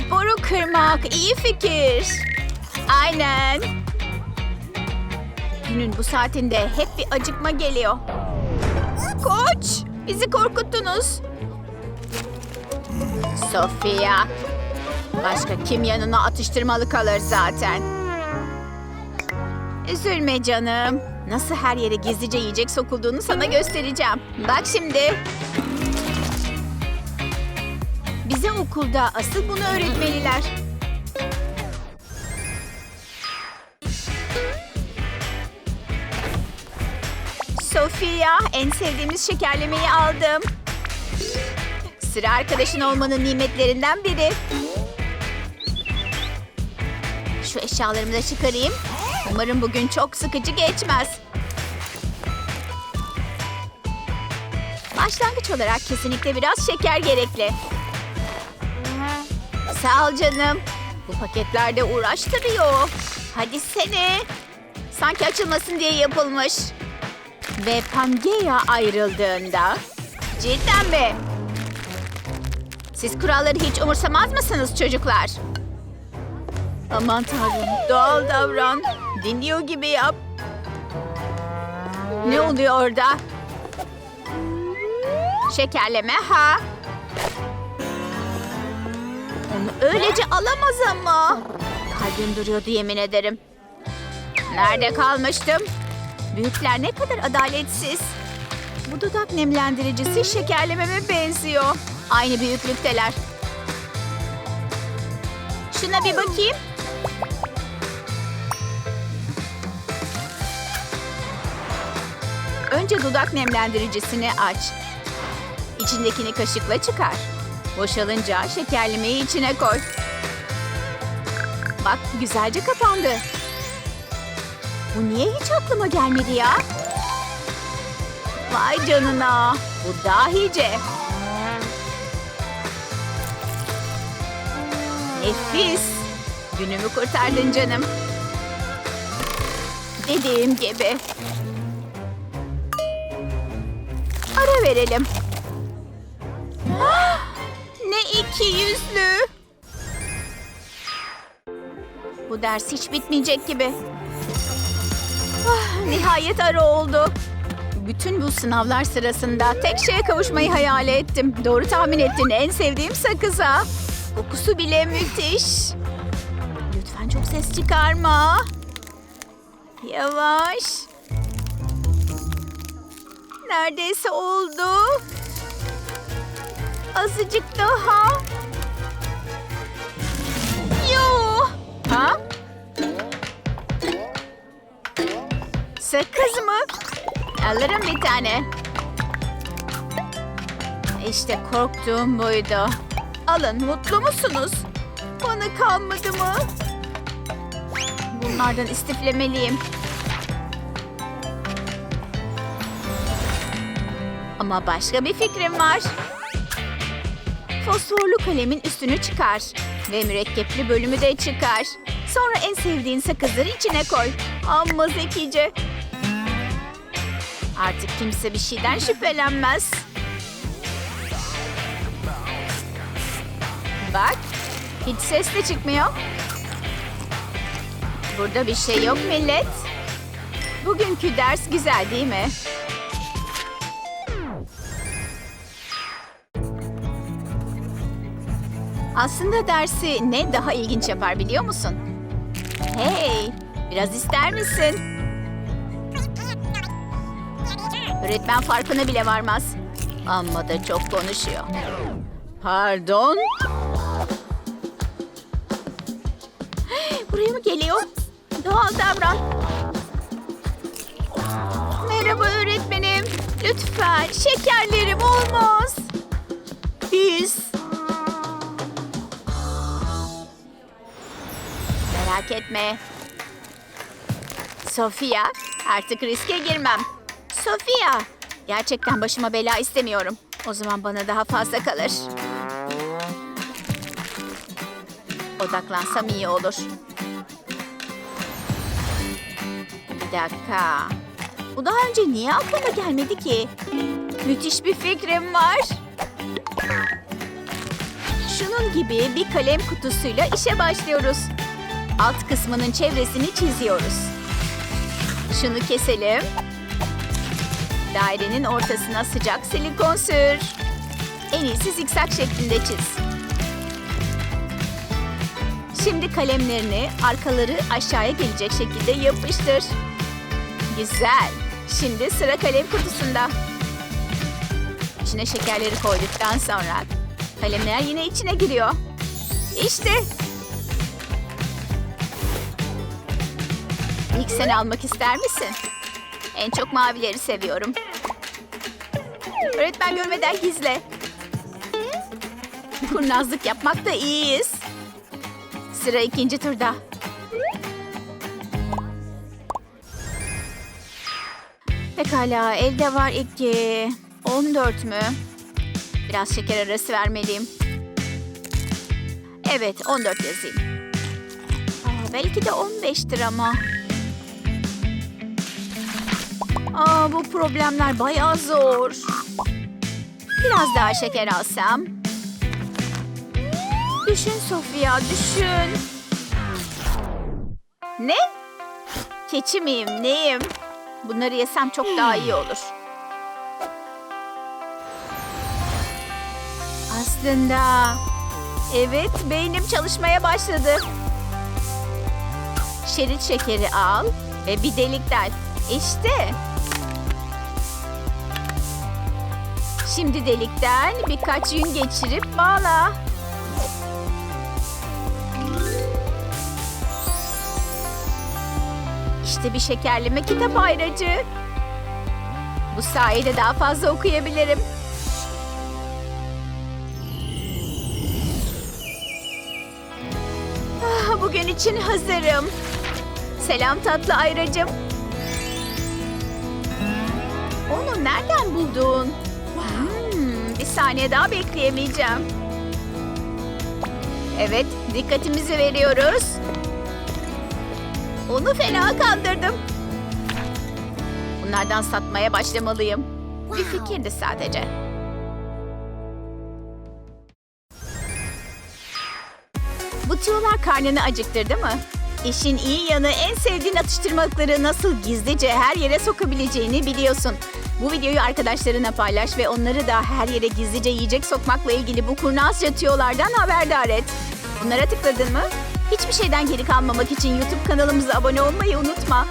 Sporu kırmak iyi fikir. Aynen. Günün bu saatinde hep bir acıkma geliyor. Koç, bizi korkuttunuz. Sofia. Başka kim yanına atıştırmalı kalır zaten. Üzülme canım. Nasıl her yere gizlice yiyecek sokulduğunu sana göstereceğim. Bak şimdi. Bize okulda asıl bunu öğretmeliler. Sofia, en sevdiğimiz şekerlemeyi aldım. Sıra arkadaşın olmanın nimetlerinden biri. Şu eşyalarımı da çıkarayım. Umarım bugün çok sıkıcı geçmez. Başlangıç olarak kesinlikle biraz şeker gerekli. Sağ ol canım. Bu paketler de uğraştırıyor. Hadi seni. Sanki açılmasın diye yapılmış. Ve Pangea ayrıldığında... Cidden mi? Siz kuralları hiç umursamaz mısınız çocuklar? Aman tanrım, doğal davran. Dinliyor gibi yap. Ne oluyor orada? Şekerleme ha? Öylece alamaz ama. Kalbim duruyordu yemin ederim. Nerede kalmıştım? Büyükler ne kadar adaletsiz. Bu dudak nemlendiricisi şekerlememe benziyor. Aynı büyüklükteler. Şuna bir bakayım. Önce dudak nemlendiricisini aç. İçindekini kaşıkla çıkar. Boşalınca şekerlemeyi içine koy. Bak güzelce kapandı. Bu niye hiç aklıma gelmedi ya? Vay canına. Bu dahice. Nefis. Günümü kurtardın canım. Dediğim gibi. Ara verelim. Ah, ne iki yüzlü. Bu ders hiç bitmeyecek gibi. Ah, nihayet ara oldu. Bütün bu sınavlar sırasında tek şeye kavuşmayı hayal ettim. Doğru tahmin ettin en sevdiğim sakıza. Kokusu bile müthiş. Lütfen çok ses çıkarma. Yavaş. Neredeyse oldu. Azıcık daha. Yo. Ha? Sakız mı? Alırım bir tane. İşte korktuğum buydu. Alın, mutlu musunuz? Bana kalmadı mı? Bunlardan istiflemeliyim. Ama başka bir fikrim var. Fosforlu kalemin üstünü çıkar. Ve mürekkepli bölümü de çıkar. Sonra en sevdiğin sakızları içine koy. Amma zekice. Artık kimse bir şeyden şüphelenmez. Bak, hiç ses de çıkmıyor. Burada bir şey yok millet. Bugünkü ders güzel değil mi? Aslında dersi ne daha ilginç yapar biliyor musun? Hey, biraz ister misin? Öğretmen farkına bile varmaz. Amma da çok konuşuyor. Pardon? Buraya mı geliyor? Doğal davran. Merhaba öğretmenim. Lütfen şekerlerim Merak etme. Sofia, artık riske girmem. Sofia, gerçekten başıma bela istemiyorum. O zaman bana daha fazla kalır. Odaklansam iyi olur. Bir dakika. Bu daha önce niye aklıma gelmedi ki? Müthiş bir fikrim var. Şunun gibi bir kalem kutusuyla işe başlıyoruz. Alt kısmının çevresini çiziyoruz. Şunu keselim. Dairenin ortasına sıcak silikon sür. En iyisi zikzak şeklinde çiz. Şimdi kalemlerini arkaları aşağıya gelecek şekilde yapıştır. Güzel. Şimdi sıra kalem kutusunda. İçine şekerleri koyduktan sonra kalemler yine içine giriyor. İşte. İlk sen almak ister misin? En çok mavileri seviyorum. Öğretmen görmeden gizle. Kurnazlık yapmakta iyiyiz. Sıra ikinci turda. Pekala, elde var iki. 14 mü? Biraz şeker arası vermeliyim. Evet, 14 yazayım. Aa, belki de 15'tir ama. Aa, bu problemler bayağı zor. Biraz daha şeker alsam. Düşün Sofia, düşün. Ne? Keçi miyim, neyim? Bunları yesem çok daha iyi olur. Aslında... Evet, beynim çalışmaya başladı. Şerit şekeri al ve bir delik del. İşte. Şimdi delikten birkaç yün geçirip bağla. İşte bir şekerleme kitap ayracı. Bu sayede daha fazla okuyabilirim. Ah, bugün için hazırım. Selam tatlı ayracım. Onu nereden buldun? Saniye daha bekleyemeyeceğim. Evet, dikkatimizi veriyoruz. Onu fena kandırdım. Bunlardan satmaya başlamalıyım. Bir fikirdi sadece. Bu tüyolar karnını acıktırdı mı? İşin iyi yanı en sevdiğin atıştırmalıkları nasıl gizlice her yere sokabileceğini biliyorsun. Bu videoyu arkadaşlarına paylaş ve onları da her yere gizlice yiyecek sokmakla ilgili bu kurnazca tüyolardan haberdar et. Bunlara tıkladın mı? Hiçbir şeyden geri kalmamak için YouTube kanalımıza abone olmayı unutma.